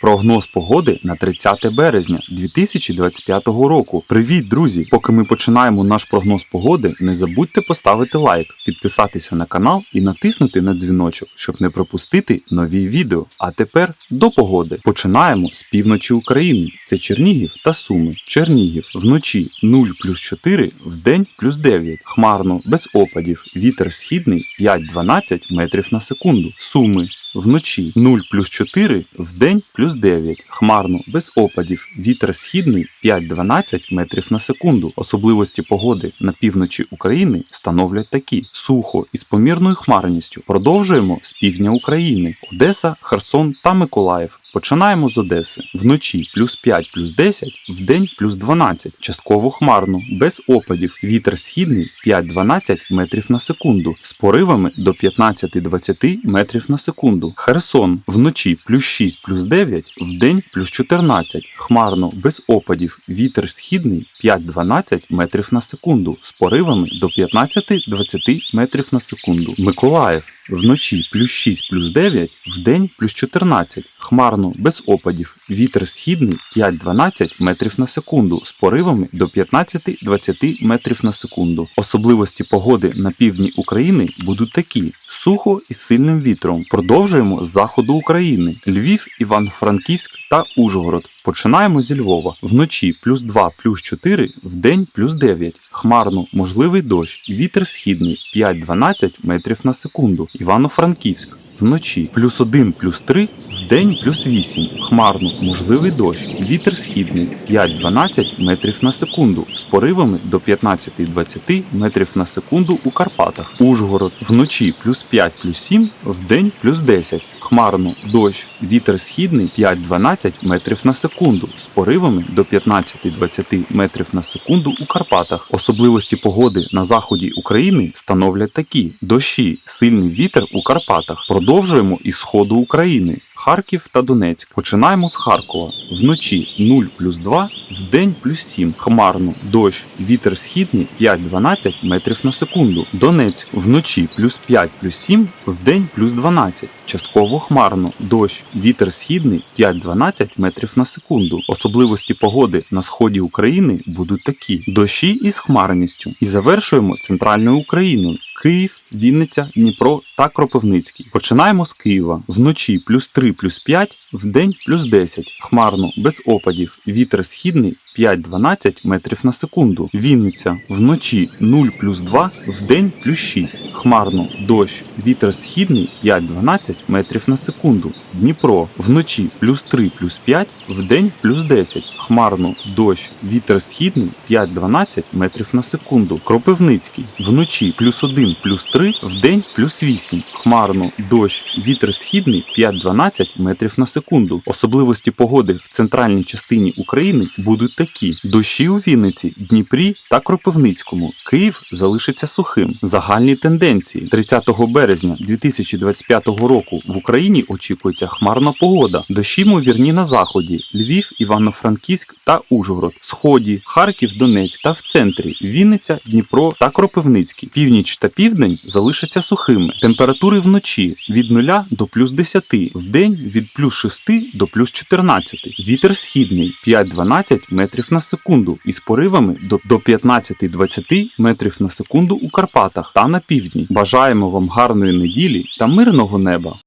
Прогноз погоди на 30 березня 2025 року. Привіт, друзі! Поки ми починаємо наш прогноз погоди, не забудьте поставити лайк, підписатися на канал і натиснути на дзвіночок, щоб не пропустити нові відео. А тепер до погоди. Починаємо з півночі України. Це Чернігів та Суми. Чернігів вночі 0 плюс 4, вдень плюс 9. Хмарно, без опадів. Вітер східний 5-12 метрів на секунду. Суми Вночі 0 плюс 4, вдень плюс 9. Хмарно, без опадів. Вітер східний 5-12 метрів на секунду. Особливості погоди на півночі України становлять такі: сухо із помірною хмарністю. Продовжуємо з півдня України: Одеса, Херсон та Миколаїв. Починаємо з Одеси. Вночі плюс 5 плюс 10, вдень плюс 12. Частково хмарно, без опадів. Вітер східний 5-12 метрів на секунду. З поривами до 15-20 метрів на секунду. Херсон вночі плюс 6 плюс 9, вдень плюс 14. Хмарно, без опадів. Вітер східний 5-12 метрів на секунду. З поривами до 15-20 метрів на секунду. Миколаїв вночі плюс 6 плюс 9, вдень плюс 14. Хмарно, без опадів. Вітер східний 5-12 метрів на секунду з поривами до 15-20 метрів на секунду. Особливості погоди на півдні України будуть такі: сухо із сильним вітром. Продовжуємо з заходу України: Львів, Івано-Франківськ та Ужгород. Починаємо зі Львова. Вночі плюс 2 плюс 4, вдень плюс 9. Хмарно, можливий дощ. Вітер східний 5-12 метрів на секунду. Івано-Франківськ. Вночі плюс 1 плюс 3, вдень плюс 8. Хмарно, можливий дощ. Вітер східний 5-12 метрів на секунду. З поривами до 15-20 метрів на секунду у Карпатах. Ужгород вночі плюс 5 плюс 7, вдень плюс 10. Хмарно, дощ, вітер східний 5-12 метрів на секунду з поривами до 15-20 метрів на секунду у Карпатах. Особливості погоди на заході України становлять такі: дощі, сильний вітер у Карпатах. Продовжуємо із сходу України. Харків та Донецьк. Починаємо з Харкова. Вночі 0 плюс 2, вдень плюс 7. Хмарно, дощ, вітер східний 5-12 метрів на секунду. Донецьк вночі плюс 5 плюс 7, вдень плюс 12. Частково хмарно, дощ, вітер східний 5-12 метрів на секунду. Особливості погоди на сході України будуть такі: дощі із хмарністю. І завершуємо центральною Україною. Київ, Вінниця, Дніпро та Кропивницький. Починаємо з Києва. Вночі плюс 3 плюс 5, вдень плюс 10. Хмарно, без опадів. Вітер східний 5-12 метрів на секунду. Вінниця вночі 0 плюс 2, вдень плюс 6. Хмарно, дощ, вітер східний 5-12 метрів на секунду. Дніпро вночі плюс 3 плюс 5, вдень плюс 10. Хмарно, дощ, вітер східний 5-12 метрів на секунду. Кропивницький вночі плюс 1 плюс 3, вдень плюс 8. Хмарно, дощ, вітер східний 5-12 метрів на секунду. Особливості погоди в центральній частині України будуть такі: дощі у Вінниці, Дніпрі та Кропивницькому. Київ залишиться сухим. Загальні тенденції 30 березня 2025 року в Україні очікується хмарна погода. Дощі ймовірні на заході: Львів, Івано-Франківськ та Ужгород, Сході, Харків, Донецьк та в центрі Вінниця, Дніпро та Кропивницький. Північ та південь залишаться сухими. Температури вночі від 0 до плюс 10, вдень від плюс 6 до плюс 14. Вітер східний 5-12 метрів на секунду із поривами до 15-20 метрів на секунду у Карпатах та на півдні. Бажаємо вам гарної неділі та мирного неба.